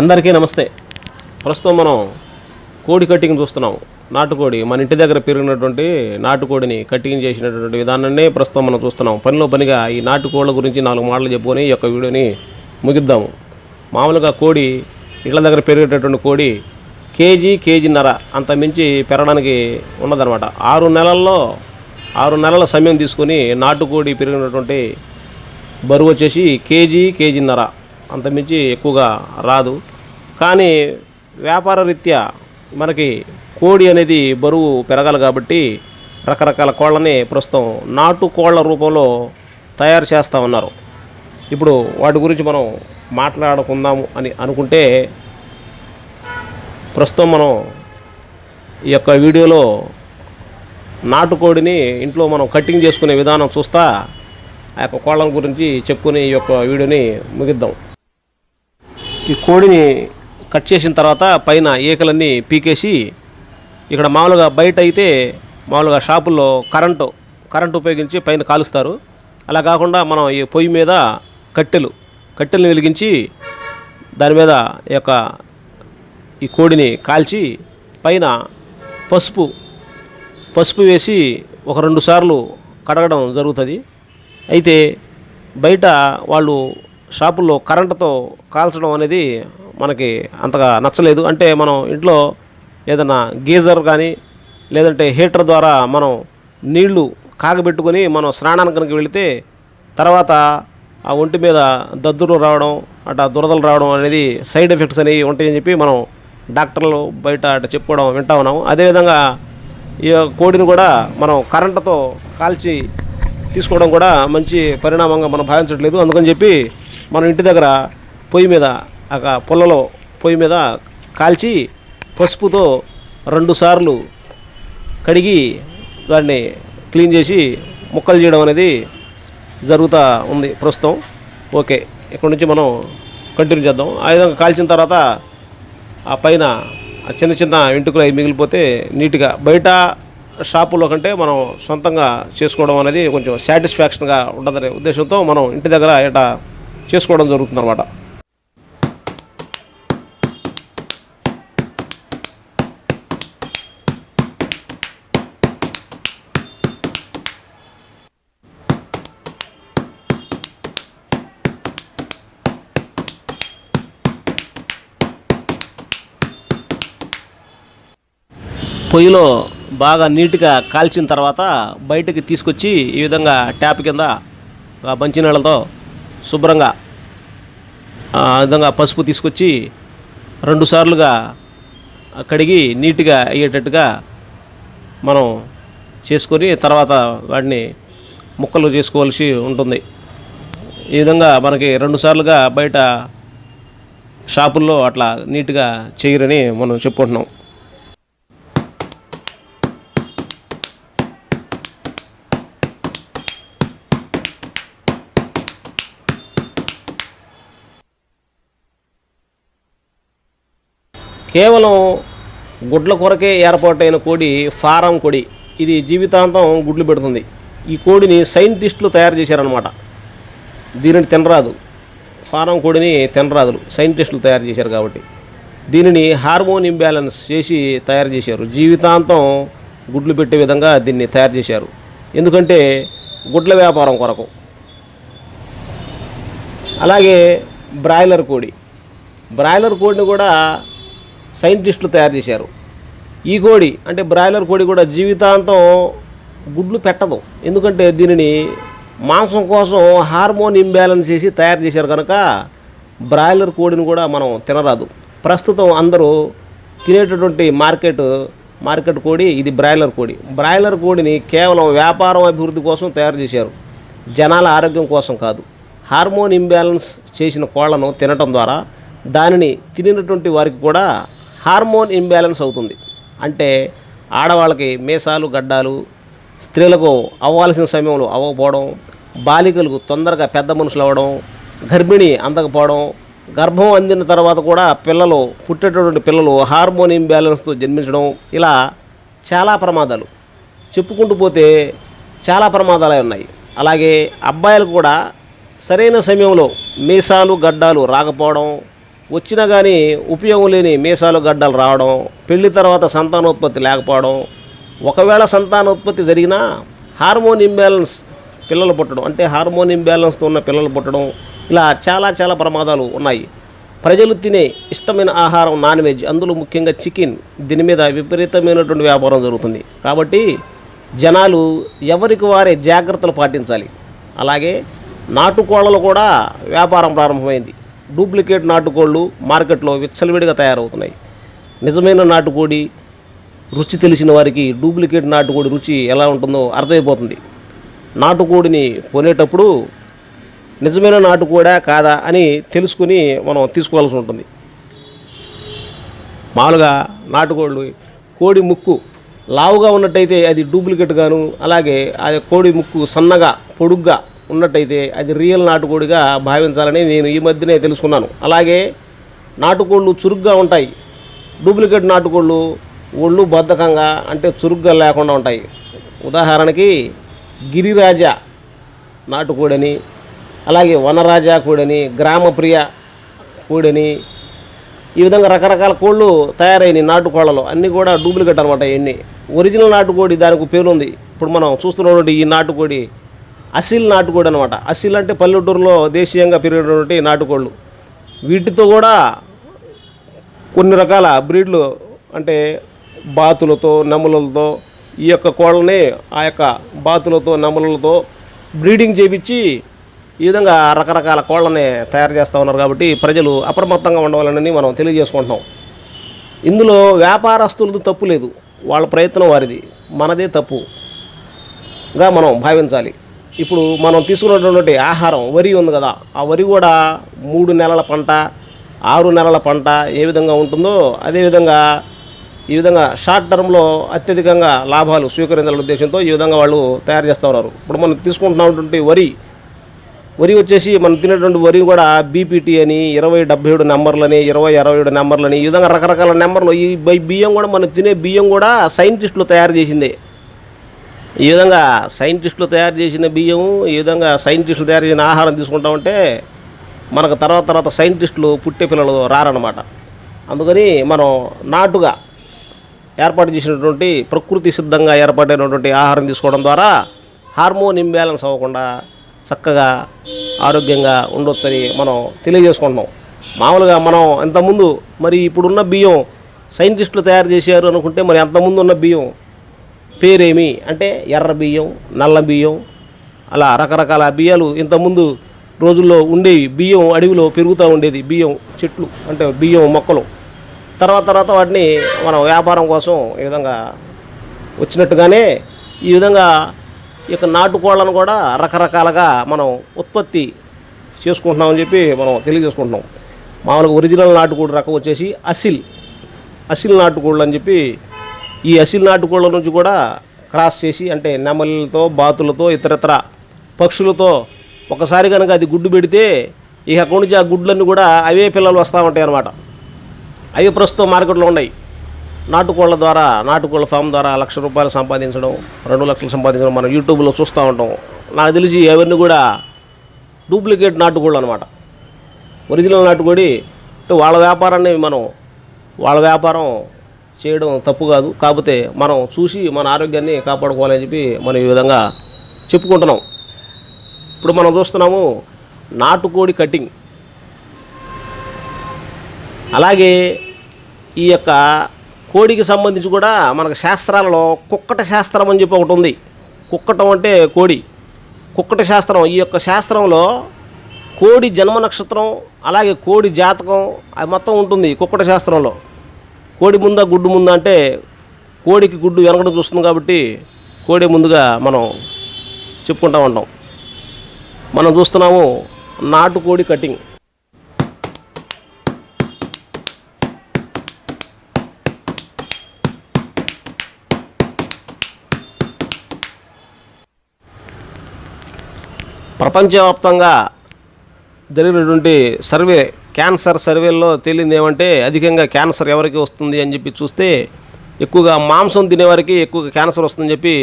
అందరికీ నమస్తే. ప్రస్తుతం మనం కోడి కట్టింగ్ చూస్తున్నాం నాటుకోడి మన ఇంటి దగ్గర పెరిగినటువంటి నాటుకోడిని కట్టింగ్ చేసినటువంటి విధానాన్ని ప్రస్తుతం మనం చూస్తున్నాం పనిలో పనిగా ఈ నాటుకోళ్ళ గురించి నాలుగు మాటలు చెప్పుకొని ఈ యొక్క వీడియోని ముగిద్దాము. మామూలుగా కోడి ఇళ్ళ దగ్గర పెరిగేటటువంటి కోడి కేజీ కేజీన్నర అంత మించి పెరగడానికి ఉన్నదనమాట ఆరు నెలల్లో ఆరు నెలల సమయం తీసుకొని నాటుకోడి పెరిగినటువంటి బరువు వచ్చేసి కేజీ కేజీన్నర. అంతమించి ఎక్కువగా రాదు. కానీ వ్యాపార రీత్యా మనకి కోడి అనేది బరువు పెరగాలి కాబట్టి రకరకాల కోళ్ళని ప్రస్తుతం నాటు కోళ్ళ రూపంలో తయారు చేస్తూ ఉన్నారు. ఇప్పుడు వాటి గురించి మనం మాట్లాడుకుందాము అని అనుకుంటే ప్రస్తుతం మనం ఈ యొక్క వీడియోలో నాటుకోడిని ఇంట్లో మనం కట్టింగ్ చేసుకునే విధానం చూస్తా ఆ యొక్క కోళ్ళ గురించి చెప్పుకుని ఈ యొక్క వీడియోని ముగిద్దాం. ఈ కోడిని కట్ చేసిన తర్వాత పైన ఈకలన్నీ పీకేసి ఇక్కడ మామూలుగా బయట అయితే మామూలుగా షాపుల్లో కరెంటు కరెంటు ఉపయోగించి పైన కాలుస్తారు. అలా కాకుండా మనం ఈ పొయ్యి మీద కట్టెలు కట్టెలను వెలిగించి దాని మీద ఈ యొక్క ఈ కోడిని కాల్చి పైన పసుపు పసుపు వేసి ఒక రెండు సార్లు కడగడం జరుగుతుంది. అయితే బయట వాళ్ళు షాపుల్లో కరెంటుతో కాల్చడం అనేది మనకి అంతగా నచ్చలేదు. అంటే మనం ఇంట్లో ఏదైనా గీజర్ కానీ లేదంటే హీటర్ ద్వారా మనం నీళ్ళు కాగబెట్టుకొని మనం స్నానానికి కనుక వెళితే తర్వాత ఆ ఒంటి మీద దద్దురు రావడం అట్లా దురదలు రావడం అనేది సైడ్ ఎఫెక్ట్స్ అనేవి ఉంటాయని చెప్పి మనం డాక్టర్లు బయట అట్లా చెప్పుకోవడం వింటా ఉన్నాము. అదేవిధంగా ఈ కోడిని కూడా మనం కరెంటుతో కాల్చి తీసుకోవడం కూడా మంచి పరిణామంగా మనం భావించట్లేదు. అందుకని చెప్పి మనం ఇంటి దగ్గర పొయ్యి మీద ఒక పుల్లలో పొయ్యి మీద కాల్చి పసుపుతో రెండు సార్లు కడిగి దాన్ని క్లీన్ చేసి ముక్కలు చేయడం అనేది జరుగుతూ ఉంది ప్రస్తుతం. ఓకే ఇక్కడ నుంచి మనం కంటిన్యూ చేద్దాం. ఆ విధంగా కాల్చిన తర్వాత ఆ పైన చిన్న చిన్న వెంట్రుకలు అవి మిగిలిపోతే నీట్గా బయట షాపులో కంటే మనం సొంతంగా చేసుకోవడం అనేది కొంచెం సాటిస్ఫాక్షన్గా ఉండదనే ఉద్దేశంతో మనం ఇంటి దగ్గర ఇట చేసుకోవడం జరుగుతుందన్నమాట. పొయ్యిలో బాగా నీట్గా కాల్చిన తర్వాత బయటకి తీసుకొచ్చి ఈ విధంగా ట్యాప్ కింద మంచి మంచినీళ్ళతో శుభ్రంగా ఆ విధంగా పసుపు తీసుకొచ్చి రెండు సార్లుగా కడిగి నీట్గా అయ్యేటట్టుగా మనం చేసుకొని తర్వాత వాటిని ముక్కలు చేసుకోవాల్సి ఉంటుంది. ఈ విధంగా మనకి రెండు సార్లుగా బయట షాపుల్లో అట్లా నీట్గా చేయరని మనం చెప్పుకుంటున్నాం. కేవలం గుడ్ల కొరకే ఏర్పాటైన కోడి ఫారం కోడి. ఇది జీవితాంతం గుడ్లు పెడుతుంది. ఈ కోడిని సైంటిస్టులు తయారు చేశారనమాట దీనిని తినరాదు. ఫారం కోడిని తినరాదు సైంటిస్టులు తయారు చేశారు కాబట్టి. దీనిని హార్మోన్ ఇంబ్యాలెన్స్ చేసి తయారు చేశారు. జీవితాంతం గుడ్లు పెట్టే విధంగా దీన్ని తయారు చేశారు. ఎందుకంటే గుడ్ల వ్యాపారం కొరకు. అలాగే బ్రాయిలర్ కోడి. బ్రాయిలర్ కోడిని కూడా సైంటిస్టులు తయారు చేశారు. ఈ కోడి అంటే బ్రాయిలర్ కోడి కూడా జీవితాంతం గుడ్లు పెట్టదు. ఎందుకంటే దీనిని మాంసం కోసం హార్మోన్ ఇంబ్యాలెన్స్ చేసి తయారు చేశారు కనుక బ్రాయిలర్ కోడిని కూడా మనం తినరాదు. ప్రస్తుతం అందరూ తినేటటువంటి మార్కెట్ మార్కెట్ కోడి ఇది బ్రాయిలర్ కోడి. బ్రాయిలర్ కోడిని కేవలం వ్యాపారం అభివృద్ధి కోసం తయారు చేశారు. జనాల ఆరోగ్యం కోసం కాదు. హార్మోన్ ఇంబ్యాలెన్స్ చేసిన కోళ్ళను తినటం ద్వారా దానిని తినటువంటి వారికి కూడా హార్మోన్ ఇంబ్యాలెన్స్ అవుతుంది. అంటే ఆడవాళ్ళకి మీసాలు గడ్డాలు స్త్రీలకు అవ్వాల్సిన సమయంలో అవ్వకపోవడం బాలికలకు తొందరగా పెద్ద మనుషులు అవ్వడం గర్భిణి అందకపోవడం గర్భం అందిన తర్వాత కూడా పిల్లలు పుట్టేటటువంటి పిల్లలు హార్మోన్ ఇంబ్యాలెన్స్తో జన్మించడం ఇలా చాలా ప్రమాదాలు. చెప్పుకుంటూ పోతే చాలా ప్రమాదాలే ఉన్నాయి. అలాగే అబ్బాయిలు కూడా సరైన సమయంలో మీసాలు గడ్డాలు రాకపోవడం వచ్చినా కానీ ఉపయోగం లేని మీసాలు గడ్డలు రావడం పెళ్ళి తర్వాత సంతానోత్పత్తి లేకపోవడం ఒకవేళ సంతానోత్పత్తి జరిగినా హార్మోన్ ఇంబ్యాలెన్స్ పిల్లలు పుట్టడం అంటే హార్మోన్ ఇంబ్యాలెన్స్తో ఉన్న పిల్లలు పుట్టడం ఇలా చాలా చాలా ప్రమాదాలు ఉన్నాయి. ప్రజలు తినే ఇష్టమైన ఆహారం నాన్ వెజ్ అందులో ముఖ్యంగా చికెన్. దీని మీద విపరీతమైనటువంటి వ్యాపారం జరుగుతుంది. కాబట్టి జనాలు ఎవరికి వారే జాగ్రత్తలు పాటించాలి. అలాగే నాటుకోళ్ళలు కూడా వ్యాపారం ప్రారంభమైంది. డూప్లికేట్ నాటుకోళ్ళు మార్కెట్లో విచ్చలవిడిగా తయారవుతున్నాయి. నిజమైన నాటుకోడి రుచి తెలిసిన వారికి డూప్లికేట్ నాటుకోడి రుచి ఎలా ఉంటుందో అర్థమైపోతుంది. నాటుకోడిని కొనేటప్పుడు నిజమైన నాటుకోడా కాదా అని తెలుసుకుని మనం తీసుకోవాల్సి ఉంటుంది. మామూలుగా నాటుకోళ్ళు కోడి ముక్కు లావుగా ఉన్నట్టయితే అది డూప్లికేట్ గాను అలాగే ఆ కోడి ముక్కు సన్నగా పొడుగ్గా ఉన్నట్టయితే అది రియల్ నాటుకోడిగా భావించాలని నేను ఈ మధ్యనే తెలుసుకున్నాను. అలాగే నాటుకోళ్ళు చురుగ్గా ఉంటాయి. డూప్లికేట్ నాటుకోళ్ళు ఒళ్ళు బద్ధకంగా అంటే చురుగ్గా లేకుండా ఉంటాయి. ఉదాహరణకి గిరిరాజ నాటుకోడని అలాగే వనరాజా కోడని గ్రామప్రియ కోడని ఈ విధంగా రకరకాల కోళ్ళు తయారైన నాటుకోళ్ళలో అన్నీ కూడా డూప్లికేట్ అనమాట ఇవన్నీ ఒరిజినల్ నాటుకోడి దానికి పేరుంది. ఇప్పుడు మనం చూస్తున్నటువంటి ఈ నాటుకోడి అసిల్ నాటుకోడి అనమాట అసిల్ అంటే పల్లెటూరులో దేశీయంగా పెరిగినటువంటి నాటుకోళ్ళు. వీటితో కూడా కొన్ని రకాల బ్రీడ్లు అంటే బాతులతో నెమలలతో ఈ యొక్క కోళ్ళని ఆ యొక్క బాతులతో నెమలలతో బ్రీడింగ్ చేపించి ఈ విధంగా రకరకాల కోళ్ళని తయారు చేస్తూ ఉన్నారు కాబట్టి ప్రజలు అప్రమత్తంగా ఉండవాలని మనం తెలియజేసుకుంటున్నాం. ఇందులో వ్యాపారస్తులది తప్పు లేదు. వాళ్ళ ప్రయత్నం వారిది. మనదే తప్పుగా మనం భావించాలి. ఇప్పుడు మనం తీసుకున్నటువంటి ఆహారం వరి ఉంది కదా ఆ వరి కూడా మూడు నెలల పంట ఆరు నెలల పంట ఏ విధంగా ఉంటుందో అదేవిధంగా ఈ విధంగా షార్ట్ టర్మ్లో అత్యధికంగా లాభాలు స్వీకరించాలనే ఉద్దేశంతో ఈ విధంగా వాళ్ళు తయారు చేస్తూ ఉన్నారు. ఇప్పుడు మనం తీసుకుంటున్నటువంటి వరి వరి వచ్చేసి మనం తినేటువంటి వరి కూడా బీపీటీ అని ఇరవై డెబ్బై ఏడు నెంబర్లని ఇరవై అరవై ఏడు నెంబర్లని ఈ విధంగా రకరకాల నెంబర్లు ఈ బై- బియ్యం కూడా మనం తినే బియ్యం కూడా సైంటిస్టులు తయారు చేసిందే. ఈ విధంగా సైంటిస్టులు తయారు చేసిన బియ్యం ఈ విధంగా సైంటిస్టులు తయారు చేసిన ఆహారం తీసుకుంటామంటే మనకు తర్వాత తర్వాత సైంటిస్టులు పుట్టే పిల్లలు రారనమాట అందుకని మనం నాటుగా ఏర్పాటు చేసినటువంటి ప్రకృతి సిద్ధంగా ఏర్పాటైనటువంటి ఆహారం తీసుకోవడం ద్వారా హార్మోన్ ఇంబ్యాలెన్స్ అవ్వకుండా చక్కగా ఆరోగ్యంగా ఉండొచ్చని మనం తెలియజేసుకుంటున్నాం. మామూలుగా మనం ఇంతకుముందు మరి ఇప్పుడున్న బియ్యం సైంటిస్టులు తయారు చేశారు అనుకుంటే మరి అంతకుముందు ఉన్న బియ్యం పేరేమి? అంటే ఎర్ర బియ్యం నల్ల బియ్యం అలా రకరకాల బియ్యాలు ఇంతకుముందు రోజుల్లో ఉండేవి. బియ్యం అడవిలో పెరుగుతూ ఉండేది. బియ్యం చెట్లు అంటే బియ్యం మొక్కలు. తర్వాత తర్వాత వాటిని మనం వ్యాపారం కోసం ఈ విధంగా వచ్చినట్టుగానే ఈ విధంగా ఇక నాటుకోళ్ళను కూడా రకరకాలుగా మనం ఉత్పత్తి చేసుకుంటున్నామని చెప్పి మనం తెలియజేసుకుంటున్నాం. మామూలుగా ఒరిజినల్ నాటుకోడి రకం వచ్చేసి అసిల్ అసిల్ నాటుకోళ్ళు అని చెప్పి ఈ అసిల్ నాటుకోళ్ళ నుంచి కూడా క్రాస్ చేసి అంటే నెమలతో బాతులతో ఇతరత్ర పక్షులతో ఒకసారి కనుక అది గుడ్డు పెడితే ఇక అక్కడి నుంచి ఆ గుడ్లన్నీ కూడా అవే పిల్లలు వస్తూ ఉంటాయి అన్నమాట. అవి ప్రస్తుతం మార్కెట్లో ఉన్నాయి. నాటుకోళ్ళ ద్వారా నాటుకోళ్ళ ఫామ్ ద్వారా లక్ష రూపాయలు సంపాదించడం రెండు లక్షలు సంపాదించడం మనం యూట్యూబ్లో చూస్తూ ఉంటాం. నాకు తెలిసి అవన్నీ కూడా డూప్లికేట్ నాటుకోళ్ళు అనమాట ఒరిజినల్ నాటుకోడి వాళ్ళ వ్యాపారాన్ని మనం వాళ్ళ వ్యాపారం చేయడం తప్పు కాదు. కాకపోతే మనం చూసి మన ఆరోగ్యాన్ని కాపాడుకోవాలని చెప్పి మనం ఈ విధంగా చెప్పుకుంటున్నాం. ఇప్పుడు మనం చూస్తున్నాము నాటుకోడి కటింగ్. అలాగే ఈ యొక్క కోడికి సంబంధించి కూడా మనకు శాస్త్రాలలో కుక్కట శాస్త్రం అని చెప్పి ఒకటి ఉంది. కుక్కటం అంటే కోడి. కుక్కట శాస్త్రం ఈ యొక్క శాస్త్రంలో కోడి జన్మ నక్షత్రం అలాగే కోడి జాతకం అది మొత్తం ఉంటుంది కుక్కట శాస్త్రంలో. కోడి ముందా గుడ్డు ముందా అంటే కోడికి గుడ్డు వెనకడం చూస్తుంది కాబట్టి కోడి ముందుగా మనం చెప్పుకుంటా ఉంటాం. మనం చూస్తున్నాము నాటుకోడి కటింగ్. ప్రపంచవ్యాప్తంగా జరిగినటువంటి సర్వే క్యాన్సర్ సర్వేల్లో తేలింది ఏమంటే అధికంగా క్యాన్సర్ ఎవరికి వస్తుంది అని చెప్పి చూస్తే ఎక్కువగా మాంసం తినేవారికి ఎక్కువగా క్యాన్సర్ వస్తుందని చెప్పి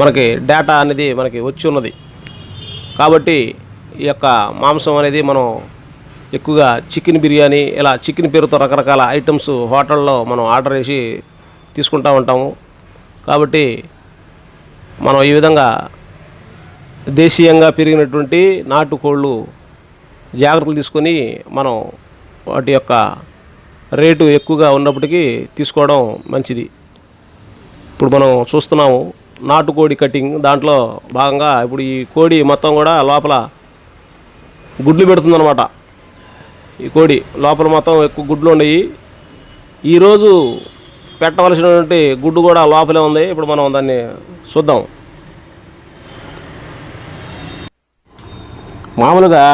మనకి డేటా అనేది మనకి వచ్చి ఉన్నది. కాబట్టి ఈ యొక్క మాంసం అనేది మనం ఎక్కువగా చికెన్ బిర్యానీ ఇలా చికెన్ పేరుతో రకరకాల ఐటమ్స్ హోటల్లో మనం ఆర్డర్ చేసి తీసుకుంటూ ఉంటాము. కాబట్టి మనం ఈ విధంగా దేశీయంగా పెరిగినటువంటి నాటుకోళ్ళు జాగ్రత్తలు తీసుకొని మనం వాటి యొక్క రేటు ఎక్కువగా ఉన్నప్పటికీ తీసుకోవడం మంచిది. ఇప్పుడు మనం చూస్తున్నాము నాటుకోడి కటింగ్ దాంట్లో భాగంగా ఇప్పుడు ఈ కోడి మొత్తం కూడా లోపల గుడ్లు పెడుతుందన్నమాట. ఈ కోడి లోపల మొత్తం ఎక్కువ గుడ్లు ఉన్నాయి. ఈరోజు పెట్టవలసినటువంటి గుడ్డు కూడా లోపలే ఉంది. ఇప్పుడు మనం దాన్ని చూద్దాం. మామూలుగా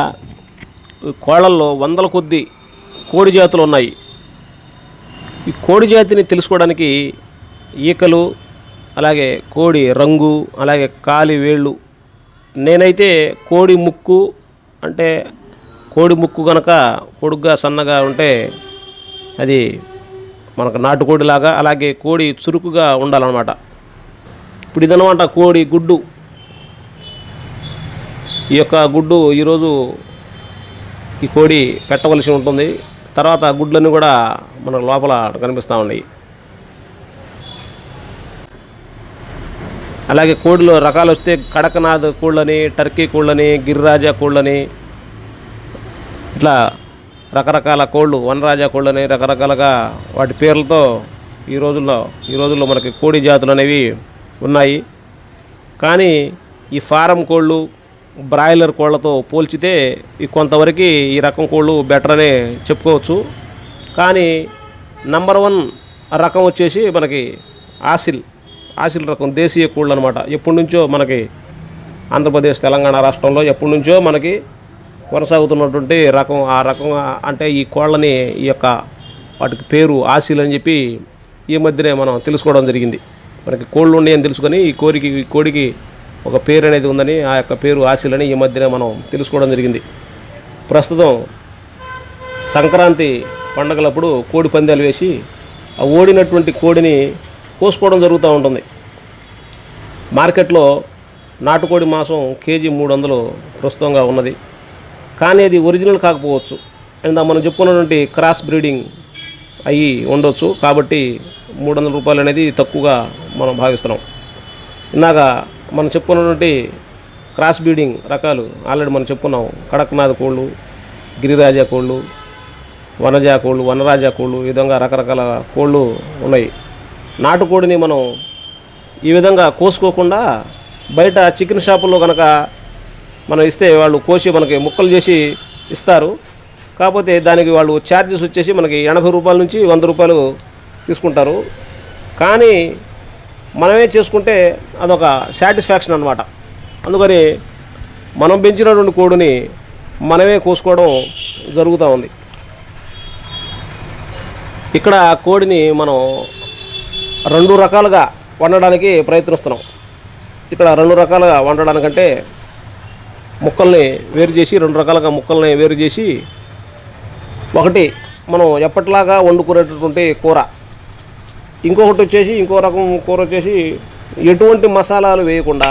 కోళ్ళల్లో వందల కొద్ది కోడి జాతులు ఉన్నాయి. ఈ కోడి జాతిని తెలుసుకోవడానికి ఈకలు అలాగే కోడి రంగు అలాగే కాలి వేళ్ళు. నేనైతే కోడి ముక్కు అంటే కోడి ముక్కు కనుక పొడుగ్గా సన్నగా ఉంటే అది మనకు నాటుకోడిలాగా అలాగే కోడి చురుకుగా ఉండాలన్నమాట. ఇప్పుడు ఇదనమాట కోడి గుడ్డు. ఈ యొక్క గుడ్డు ఈరోజు ఈ కోడి పెట్టవలసి ఉంటుంది. తర్వాత గుడ్లన్నీ కూడా మనకు లోపల కనిపిస్తూ ఉన్నాయి. అలాగే కోడిలో రకాలు వస్తే కడకనాథ్ కోళ్ళని టర్కీ కోళ్ళని గిరిరాజా కోళ్ళని ఇట్లా రకరకాల కోళ్ళు వనరాజా కోళ్ళని రకరకాలుగా వాటి పేర్లతో ఈ రోజుల్లో ఈ రోజుల్లో మనకి కోడి జాతులు అనేవి ఉన్నాయి. కానీ ఈ ఫారం కోళ్ళు బ్రాయిలర్ కోళ్ళతో పోల్చితే కొంతవరకు ఈ రకం కోళ్ళు బెటర్ అనే చెప్పుకోవచ్చు. కానీ నంబర్ వన్ రకం వచ్చేసి మనకి ఆసిల్. ఆసిల్ రకం దేశీయ కోళ్ళు అనమాట ఎప్పటి నుంచో మనకి ఆంధ్రప్రదేశ్ తెలంగాణ రాష్ట్రంలో ఎప్పటి నుంచో మనకి కొనసాగుతున్నటువంటి రకం. ఆ రకం అంటే ఈ కోళ్ళని ఈ యొక్క వాటికి పేరు ఆసిల్ అని చెప్పి ఈ మధ్యనే మనం తెలుసుకోవడం జరిగింది. మనకి కోళ్ళు ఉన్నాయని తెలుసుకొని ఈ కోరికి ఈ కోడికి ఒక పేరు అనేది ఉందని ఆ యొక్క పేరు ఆశలని ఈ మధ్యనే మనం తెలుసుకోవడం జరిగింది. ప్రస్తుతం సంక్రాంతి పండగలప్పుడు కోడి పందాలు వేసి ఆ ఓడినటువంటి కోడిని కోసుకోవడం జరుగుతూ ఉంటుంది. మార్కెట్లో నాటుకోడి మాంసం కేజీ మూడు వందలు ప్రస్తుతంగా ఉన్నది. కానీ అది ఒరిజినల్ కాకపోవచ్చు. అండ్ మనం చెప్పుకున్నటువంటి క్రాస్ బ్రీడింగ్ అయ్యి ఉండొచ్చు. కాబట్టి మూడు వందల రూపాయలు అనేది తక్కువగా మనం భావిస్తున్నాం. ఇందాక మనం చెప్పుకున్నటువంటి క్రాస్ బ్రీడింగ్ రకాలు ఆల్రెడీ మనం చెప్పుకున్నాం. కడక్నాథ్ కోళ్ళు గిరిరాజా కోళ్ళు వనజా కోళ్ళు వనరాజా కోళ్ళు ఈ విధంగా రకరకాల కోళ్ళు ఉన్నాయి. నాటుకోడిని మనం ఈ విధంగా కోసుకోకుండా బయట చికెన్ షాపుల్లో కనుక మనం ఇస్తే వాళ్ళు కోసి మనకి ముక్కలు చేసి ఇస్తారు. కాకపోతే దానికి వాళ్ళు ఛార్జెస్ వచ్చేసి మనకి ఎనభై రూపాయల నుంచి వంద రూపాయలు తీసుకుంటారు. కానీ మనమే చేసుకుంటే అదొక సాటిస్ఫాక్షన్ అనమాట అందుకని మనం పెంచినటువంటి కోడిని మనమే కోసుకోవడం జరుగుతూ ఉంది. ఇక్కడ కోడిని మనం రెండు రకాలుగా వండడానికి ప్రయత్నిస్తున్నాం. ఇక్కడ రెండు రకాలుగా వండడానికంటే ముక్కల్ని వేరు చేసి రెండు రకాలుగా ముక్కల్ని వేరు చేసి ఒకటి మనం ఎప్పటిలాగా వండుకునేటటువంటి కూర. ఇంకొకటి వచ్చేసి ఇంకో రకం కూర వచ్చేసి ఎటువంటి మసాలాలు వేయకుండా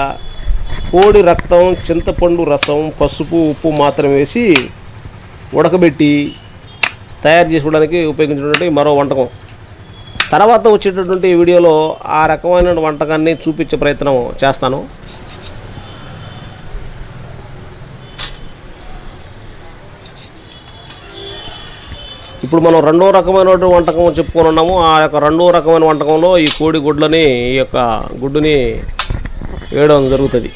కోడి రక్తం చింతపండు రసం పసుపు ఉప్పు మాత్రం వేసి ఉడకబెట్టి తయారు చేసుకోవడానికి ఉపయోగించినటువంటి మరో వంటకం. తర్వాత వచ్చేటటువంటి వీడియోలో ఆ రకమైన వంటకాన్ని చూపించే ప్రయత్నం చేస్తాను. ఇప్పుడు మనం రెండో రకమైన వంటకం చెప్పుకొని ఉన్నాము. ఆ యొక్క రెండో రకమైన వంటకంలో ఈ కోడి గుడ్లని ఈ యొక్క గుడ్డుని వేయడం జరుగుతుంది.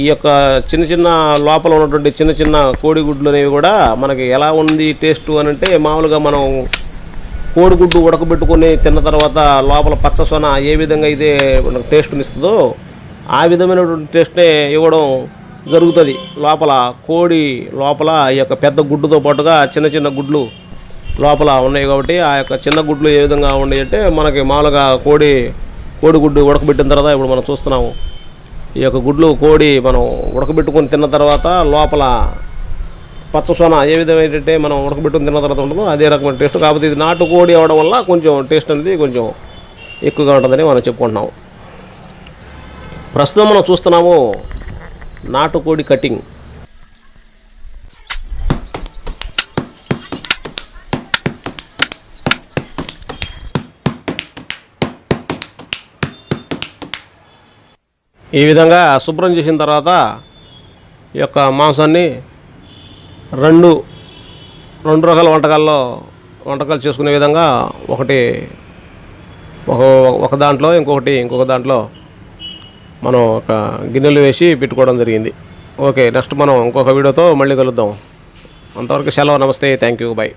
ఈ యొక్క చిన్న చిన్న లోపల ఉన్నటువంటి చిన్న చిన్న కోడిగుడ్లు అనేవి కూడా మనకి ఎలా ఉంది టేస్ట్ అని అంటే మామూలుగా మనం కోడిగుడ్డు ఉడకబెట్టుకొని తిన్న తర్వాత లోపల పచ్చ సొన ఏ విధంగా అయితే మనకు టేస్ట్ని ఇస్తుందో ఆ విధమైనటువంటి టేస్ట్నే ఇవ్వడం జరుగుతుంది. లోపల కోడి లోపల ఈ యొక్క పెద్ద గుడ్డుతో పాటుగా చిన్న చిన్న గుడ్లు లోపల ఉన్నాయి కాబట్టి ఆ యొక్క చిన్న గుడ్లు ఏ విధంగా ఉన్నాయి అంటే మనకి మామూలుగా కోడి కోడిగుడ్డు ఉడకబెట్టిన తర్వాత ఇప్పుడు మనం చూస్తున్నాము. ఈ యొక్క గుడ్లు కోడి మనం ఉడకబెట్టుకొని తిన్న తర్వాత లోపల పచ్చసొన ఏ విధమైనట్టే మనం ఉడకబెట్టుకుని తిన్న తర్వాత ఉంటుందో అదే రకమైన టేస్ట్. కాకపోతే ఇది నాటు కోడి అవడం వల్ల కొంచెం టేస్ట్ అనేది కొంచెం ఎక్కువగా ఉంటుందని మనం చెప్పుకుంటున్నాం ప్రస్తుతం మనం చూస్తున్నాము నాటుకోడి కటింగ్. ఈ విధంగా శుభ్రం చేసిన తర్వాత ఈ యొక్క మాంసాన్ని రెండు రెండు రకాల వంటకాల్లో వంటకాలు చేసుకునే విధంగా ఒకటి ఒక ఒక దాంట్లో ఇంకొకటి ఇంకొక దాంట్లో మనం ఒక గిన్నెలు వేసి పెట్టుకోవడం జరిగింది. ఓకే నెక్స్ట్ మనం ఇంకొక వీడియోతో మళ్ళీ కలుద్దాం. అంతవరకు సెలవు నమస్తే థ్యాంక్ యూ బాయ్